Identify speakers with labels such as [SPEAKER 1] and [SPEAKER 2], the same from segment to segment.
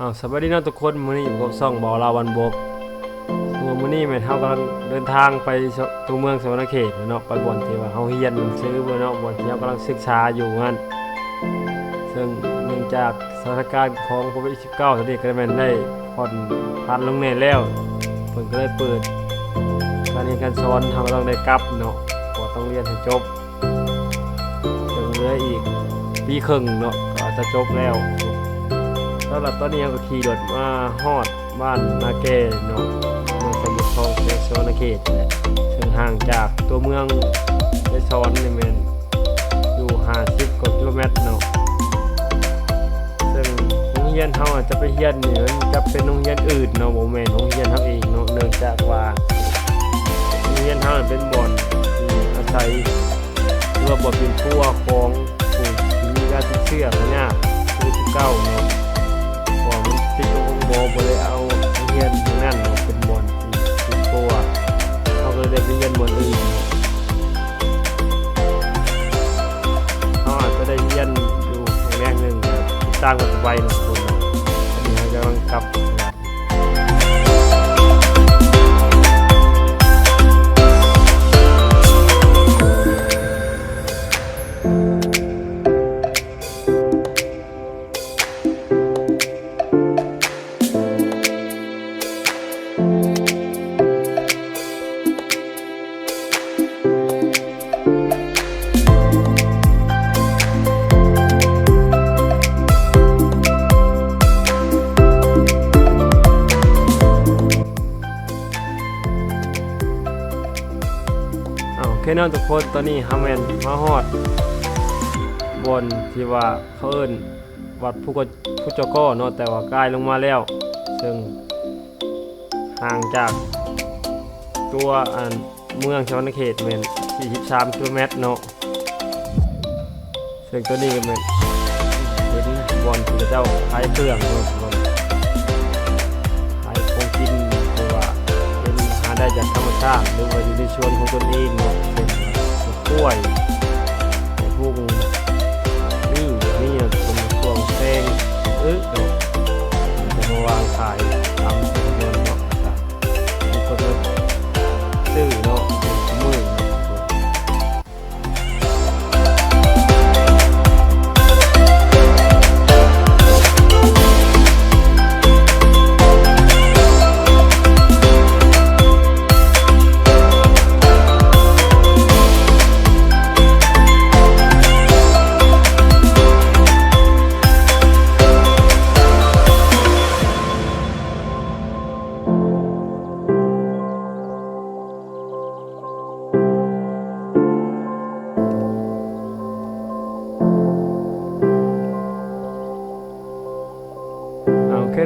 [SPEAKER 1] อ้าวสวัสดีนาะทุกคนมื้อนี้อยู่กับซ่องบ่าวลาวันบกตัวมื้อนี้แม่นเฮากำลังเดินทางไปตัวเมืองสวรรณเขตเนาะไปบ่อนที่ว่าเฮาเรียนหนังสือบ่เนาะบ่อนที่เฮากำลังศึกษาอยู่นั่นซึ่งเนื่องจากสถานการณ์ของโควิด19ตอนนี้ก็แม่นได้ผ่อนพันลงแน่แล้วเพิ่นก็เลยเปิดการเรียนการสอนเฮาต้องได้กลับเนาะเพราะต้องเรียนให้จบยังเหลืออีกปีครึ่งเนาะก็จะจบแล้วำหรับตอนนี้เราก็ขี่รถมาฮอดบ้านนาเกเนาะเมืองสมุทรทองเขตสวรรณเขตนี่แหละซึ่งห่างจากตัวเมืองไดซอนนี่แม่นอยู่50กว่ากิโลเมตรเนาะซึ่งโรงเรียนเฮาอาจจะไปเรียนนี่มันจะเป็นโรงเรียนอื่นเนาะบ่แม่นโรงเรียนเฮาเองเนาะเนื่องจากว่าโรงเรียนเฮาเป็นบ่อนที่อาศัยหรือว่าบ่อนเป็นตัวของ สร้างกันไว้เนาะคนเนาะอันนี้เขากำลังกลับ เอาโอนทุกคนตอนนี้ฮัมแมนมาฮอด บนที่ว่าเขาเอิ้นวัดผู้กผู้จก้อเนาะแต่ว่าใกล้ลงมาแล้ว ซึ่งห่างจากตัวอันเมืองชนเขตแม่น43กิโลเมตรเนาะซึ่งตัวนี้ก็แม่นเห็นบอนที่เจ้าขายเครื่องเนาะ ได้จากธรรมชาติหรือว่าอยู่ในชวนของตนเองเนาะเป็นกล้วยมะพุ่งนี่นี่เนาเป็นมะพร้าวแซงอึ๊กเนาะมันจะมาวางขาย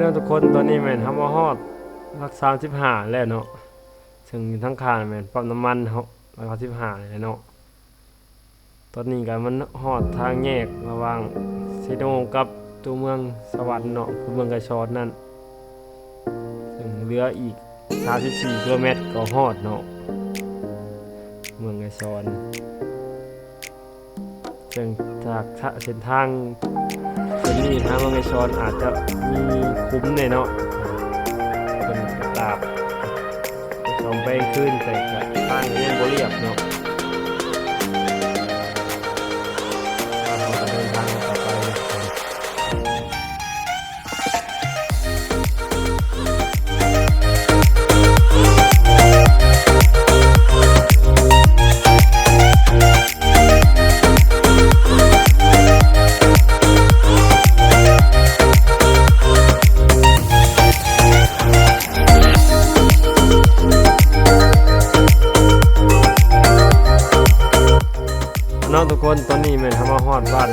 [SPEAKER 1] นาะทุกคนตอนนี้แม่นทำมาฮอดรักสามสิบห้าแล้วเนาะซึ่งทั้งคานแม่นปั๊มน้ำมันเขารักสิบห้าเลยเนาะตอนนี้ก็มันฮอดทางแยกระหว่างซีโนกับตัวเมืองสวรรค์เนาะคือเมืองกระชอนนั่นซึ่งเหลืออีก34กิโลเมตรก็ฮอดเนาะเมืองกระชอนซึ่งจากเส้นทาง ส่วนนี้ทางมังกรชอนอาจจะมีคุ้มเลยเนาะเป็นตาบชมไปขึ้นแต่กับทางยังบ่เรียบเนาะ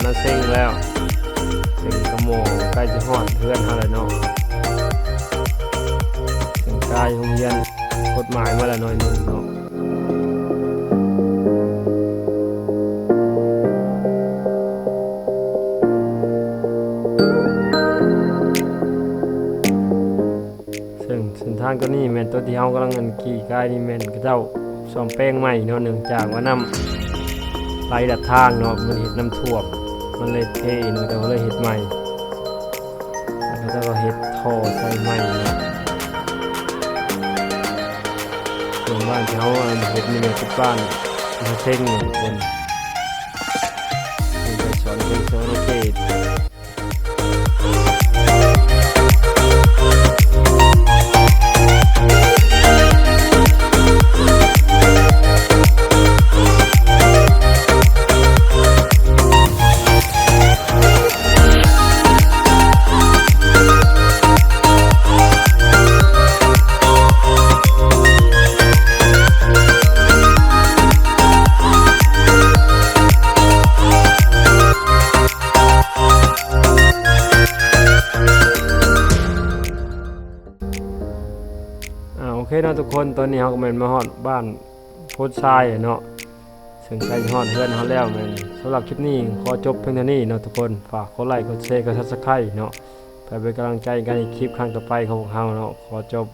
[SPEAKER 1] นนเซ็งแล้วเซ็งกระโมงใกล้จะฮอดเพื่อนเฮาแล้วเนาะเซ็งกายโรงเรียนกฎหมายมาล้วหน่อยหนึงเนาะซึ่งเส้นทางตัวนี้แมนตัวที่เฮากำลังเงินขี่กายนี่แมนกระเจ้าซ่อมแป้งใหม่เนาะเนื่องจากว่าน้ำไหลดัดทางเนาะมันเห็ดน้ำท่วม มันเลยเทหน่อยแต่ว่าเลยเห็ดใหม่แล้วก็เห็ดท่อใส่ใหม่นะส่วนบ้านเขาเห็ดนี่เนี่ยเป็นบ้านมาเท่งเนี่ยคน เคเนาะทุกคนตอนนี้เขาก็เป็นมาฮอดบ้านโพดทรายเนาะซึ่งใกล้ฮอดเพื่อนเขาแล้วแม่นสำหรับคลิปนี้ขอจบเพียงเท่านี้เนาะทุกคนฝากกดไลค์กดแชร์กดซับสไครต์เนาะเพื่อเป็นกำลังใจในการคลิปครั้งต่อไปของพวกเราเนาะขอจบ